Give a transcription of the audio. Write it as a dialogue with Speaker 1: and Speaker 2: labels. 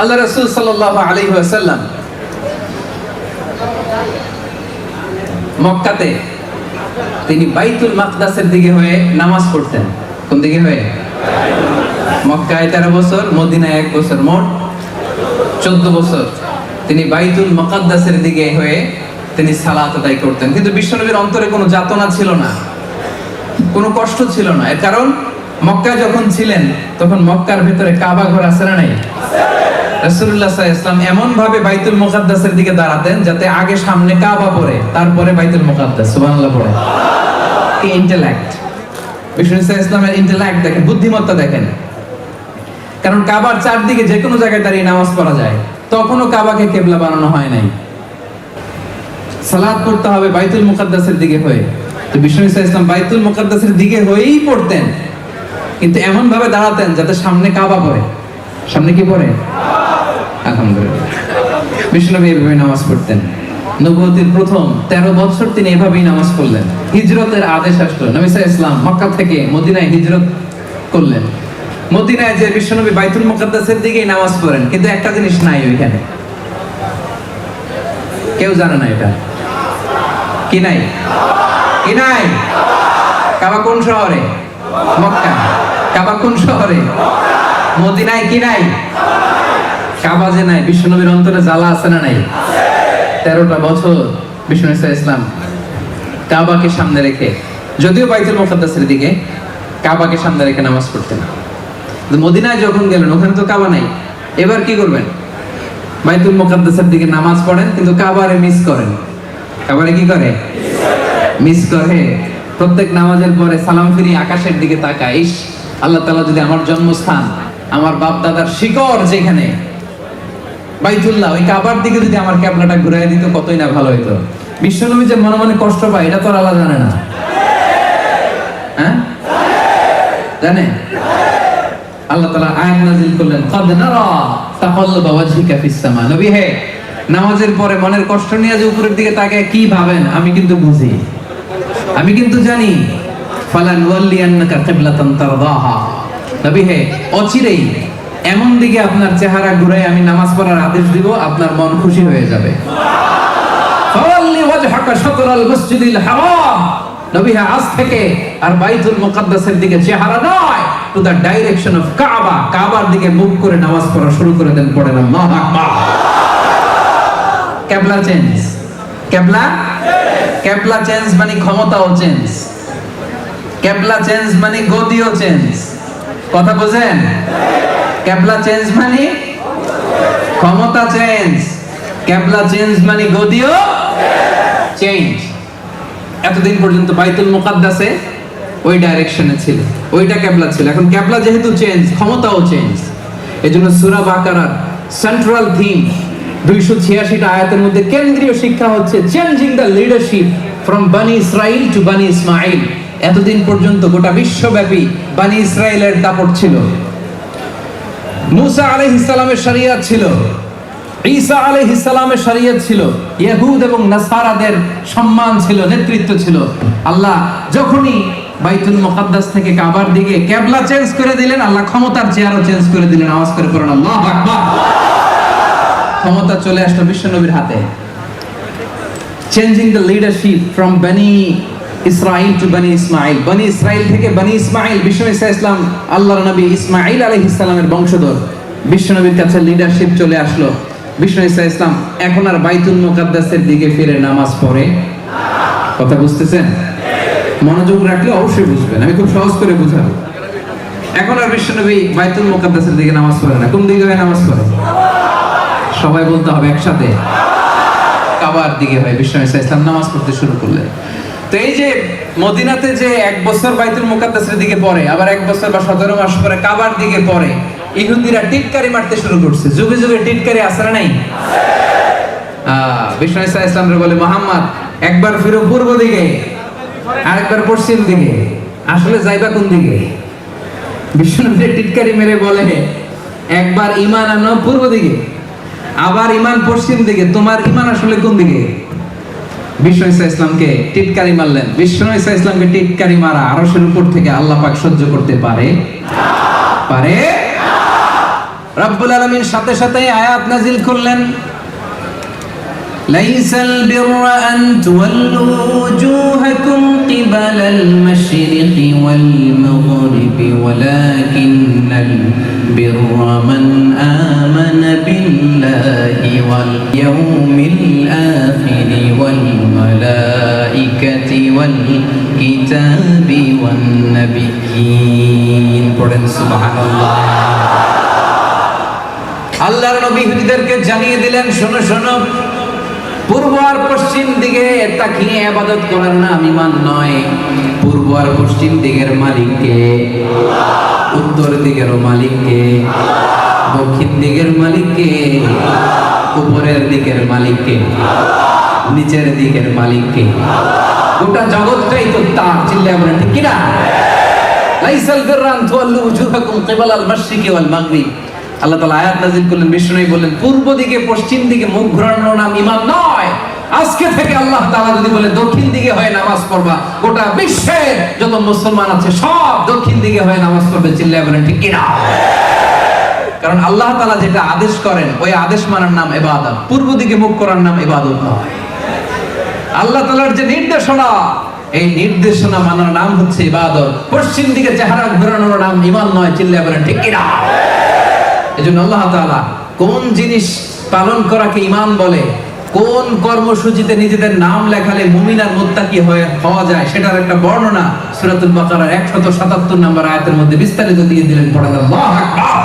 Speaker 1: আল্লাহ রসুল সাল্লাহ আলী সাল্লাম মক্কাতে তিনি বাইতুল মাকদাসের দিকে হয়ে নামাজ পড়তেন। কোন দিকে হয়ে? মক্কায় তেরো বছর, মদিনায় এক বছর, মোট চোদ্দ বছর তিনি বাইতুল মকাদ্দাসের দিকে হয়ে তিনি সালাত আদায় করতেন। কিন্তু বিশ্বনবীর অন্তরে কোনো যাতনা ছিল না, কোনো কষ্ট ছিল না। এর কারণ মক্কা যখন ছিলেন, তখন মক্কার ভিতরে কাবা ঘর আছে নাই? রাসূলুল্লাহ সাল্লাল্লাহু এমন ভাবে বাইতুল দিকে দাঁড়াতেন যাতে আগে সামনে কাবা পড়ে, তারপরে বাইতুল সুবহানাল্লাহ পড়ে। ইন্টেলেক্ট ইন্টেলেক্ট দেখেন, বুদ্ধিমত্তা দেখেন। কারণ কাবার চারদিকে যে কোনো জায়গায় দাঁড়িয়ে নামাজ পড়া যায়, তখনও কাবাকে কেবলা বানানো হয় নাই। সালাদ পড়তে হবে বাইতুল মুকাদ্দাসের দিকে হয়ে। তো বিষ্ণু ইসলাম বাইতুল মুকাদ্দাসের দিকে হয়েই পড়তেন। কিন্তু এমন ভাবে দাঁড়াতেন যাতে সামনে কাবা পড়ে সামনে কি পড়ে? আলহামদুলিল্লাহ। এভাবে নামাজ পড়তেন। প্রথম তেরো বছর তিনি এভাবেই নামাজ পড়লেন। হিজরতের আদেশ আসলো। নবী সাল্লাল্লাহু আলাইহি ইসলাম মক্কা থেকে মদিনায় হিজরত করলেন। মদিনায় যে বিশ্বনবী বাইতুল মুকাদ্দাসের দিকেই নামাজ পড়েন, কিন্তু একটা জিনিস নাই ওইখানে। কেউ জানে না এটা? কি নাই? কি নাই? কাবা কোন শহরে? মক্কা। কাবা কোন শহরে? মদিনায় কি নাই? কাবা যে নাই, বিশ্বনবীর অন্তরে জ্বালা আছে না নাই? তেরোটা বছর বিষ্ণু ইসা ইসলাম কাবাকে সামনে রেখে, যদিও বাইতুল মুকাদ্দাসের দিকে, কাবাকে সামনে রেখে নামাজ পড়তেন মদিনায় যখন গেলেন, ওখানে তো কাবা নাই। এবার কি করবেন? বাইতুল মুকাদ্দাসের দিকে নামাজ পড়েন, কিন্তু কাবারে মিস করেন। কাবারে কি করে? মিস করে। প্রত্যেক নামাজের পরে সালাম ফিরি আকাশের দিকে তাকায়। আল্লাহ তালা যদি আমার জন্মস্থান, আমার বাপ দাদার শিকড় যেখানে, বাইতুল্লাহ, ওই কাবার দিকে যদি আমার ক্যাবলাটা ঘুরাই দিত, কতই না ভালো হইতো। বিশ্বনবী যে মনে মনে কষ্ট পায়, এটা তো আল্লাহ জানে না। হ্যাঁ? জানে? আল্লাহ তাআলা আয়াত নাযিল করলেন, কদ নারা তাকাল্লুবা ওয়াজহিকা ফিস সামা। নবী হে, নামাজের পরে মনের কষ্ট নিয়ে যে উপরের দিকে তাকায়, কি ভাবেন? আমি কিন্তু বুঝি। আমি কিন্তু জানি। ফালান ওয়াল্লিয়ান্নাকা কিবলাতান তারদাহা। নবী হে অচিরেই এমন দিকে আপনার চেহারা ঘুরে আমি নামাজ পড়ার আদেশ দিব আপনার মন খুশি হয়ে যাবে। আজ থেকে আর বাইতুল মুকাদ্দাসের দিকে চেহারা নয় টু ডাইরেকশন অফ কাবা। কাবার দিকে মুখ করে নামাজ পড়া শুরু করে দেন পড়েন আল্লাহু আকবার। ক্যাবলা চেঞ্জ। ক্যাবলা ক্যাবলা চেঞ্জ মানে ক্ষমতাও চেঞ্জ। ক্যাবলা চেঞ্জ মানে গদিও চেঞ্জ কথা বোঝেন? ক্যাবলা চেঞ্জ মানে ক্ষমতা চেঞ্জ ক্যাবলা চেঞ্জ মানে গদিও চেঞ্জ এতদিন পর্যন্ত বাইতুল মুকাদ্দাসে ওই ডাইরেকশনে ছিল, ওইটা ক্যাবলা ছিল। এখন ক্যাবলা যেহেতু চেঞ্জ ক্ষমতাও চেঞ্জ এজন্য সূরা বাকারার সেন্ট্রাল থিম দুইশো ছিয়াশিটা আয়াতের মধ্যে কেন্দ্রীয় শিক্ষা হচ্ছে changing the leadership from Bani Israel to Bani Ismail এতদিন পর্যন্ত গোটা বিশ্বব্যাপী বানি ইসরায়েলের দাপট ছিল। মুসা আলাইহিস সালামের শরিয়ত ছিল। ঈসা আলাইহিস সালামের শরিয়ত ছিল। ইহুদ এবং নাসারাদের সম্মান ছিল, নেতৃত্ব ছিল। আল্লাহ যখনই বাইতুল মুকাদ্দাস থেকে কাবার দিকে কেবলা চেঞ্জ করে দিলেন, আল্লাহ ক্ষমতার চেয়ারও চেঞ্জ করে দিলেন। আওয়াজ করে পড়েন, আল্লাহু আকবার। ক্ষমতা চলে আসলো বিশ্বনবীর হাতে। Changing the leadership from Bani Israel to Bani Ismail. Bani Israel থেকে বানি ইসমাইল, বিশ্বনবী ইসলাম আল্লাহর নবী ইসমাইল আলাইহিস সালামের বংশধর। বিশ্বনবীর কাছে লিডারশিপ চলে আসলো। বিষ্ণু ইসা ইসলাম এখন আর বাইতুল মুকাদ্দাসের দিকে ফিরে নামাজ পড়ে। কথা বুঝতেছেন? মনোযোগ রাখলে অবশ্যই বুঝবেন, আমি খুব সহজ করে বুঝাবো। এখন আর বিশ্বনবী বাইতুল মুকাদ্দাসের দিকে নামাজ পড়ে না। কোন দিকে নামাজ পড়ে? সবাই বলতে হবে একসাথে। কাবার দিকে হয়। বিষ্ণু ইসা ইসলাম নামাজ পড়তে শুরু করলেন। তো এই যে মদিনাতে যে এক বছর বাইতুল মুকাদ্দাসের দিকে পড়ে, আবার এক বছর বা সতেরো মাস পরে কাবার দিকে পড়ে, ইহুদিরা টিটকারি মারতে শুরু করছে। যুগে যুগে টিটকারি আসরা নাই? বিষ্ণু ইসা বলে, মোহাম্মদ, একবার ফিরো পূর্ব দিকে, আরেকবার পশ্চিম দিকে। আসলে যাইবা কোন দিকে? বিষ্ণুনবী টিটকারি মেরে বলে, একবার ইমান আনো পূর্ব দিকে, আবার ইমান পশ্চিম দিকে, তোমার ইমান আসলে কোন দিকে? বিষ্ণু ইসা ইসলামকে টিটকারি মারলেন বিষ্ণু ইসা ইসলামকে টিটকারি মারা আরশের উপর থেকে আল্লাহ পাক সহ্য করতে পারে পারে রব্বুল আলামিন সাথে সাথে আয়াত নাজিল করলেন ليس البر أن تولوا وجوهكم قبل المشرق والمغرب ولكن البر من آمن بالله واليوم الآخر والملائكة والكتاب والنبيين পড়েন সুবহানাল্লাহ আল্লাহর নবী হুজুরদেরকে জানিয়ে দিলেন শোনো শোনো পূর্ব আর পশ্চিম দিকে তাকিয়ে আবাদত করার নাম ইমান নয় পূর্ব আর পশ্চিম দিকের মালিককে উত্তর দিকের মালিককে, দক্ষিণ দিকের মালিককে, উপরের দিকের মালিককে, নিচের দিকের মালিককে। গোটা জগৎটাই তো তার চিল্লা বলেন ঠিক কিনা? লাইসাল বিররান তুয়াল্লু উজুহাকুম কিবালাল মাশরিকি ওয়াল মাগরিব। আল্লাহ তাআলা আয়াত নাযিল করলেন বিষ্ণু বললেন, পূর্ব দিকে, পশ্চিম দিকে মুখ ঘোরানোর নাম ঈমান নয়। আজকে থেকে আল্লাহ তাআলা যদি বলে, দক্ষিণ দিকে হয়ে নামাজ পড়বা গোটা বিশ্বের যত মুসলমান আছে, সব দক্ষিণ দিকে হয়ে নামাজ পড়বে, চিল্লায় বলেন, ঠিক কিনা? কারণ আল্লাহ তাআলা যেটা আদেশ করেন, ওই আদেশ মানার নাম ইবাদত। পূর্ব দিকে মুখ করার নাম ইবাদত নয়। আল্লাহ তালার যে নির্দেশনা, এই নির্দেশনা মানার নাম হচ্ছে ইবাদত। পশ্চিম দিকে চেহারা ঘোরানোর নাম ইমান নয় চিল্লা বলেন, ঠিক কিনা? এজন্য আল্লাহ তাআলা কোন জিনিস পালন করাকে ইমান বলে কোন কর্মসূচিতে নিজেদের নাম লেখালে মুমিনার মোত্তাকি হয়ে হওয়া যায় সেটার একটা বর্ণনা সুরাতুল বাকারার 177 নম্বর আয়াতের মধ্যে বিস্তারিত দিয়ে দিলেন পড়েন। আকবার।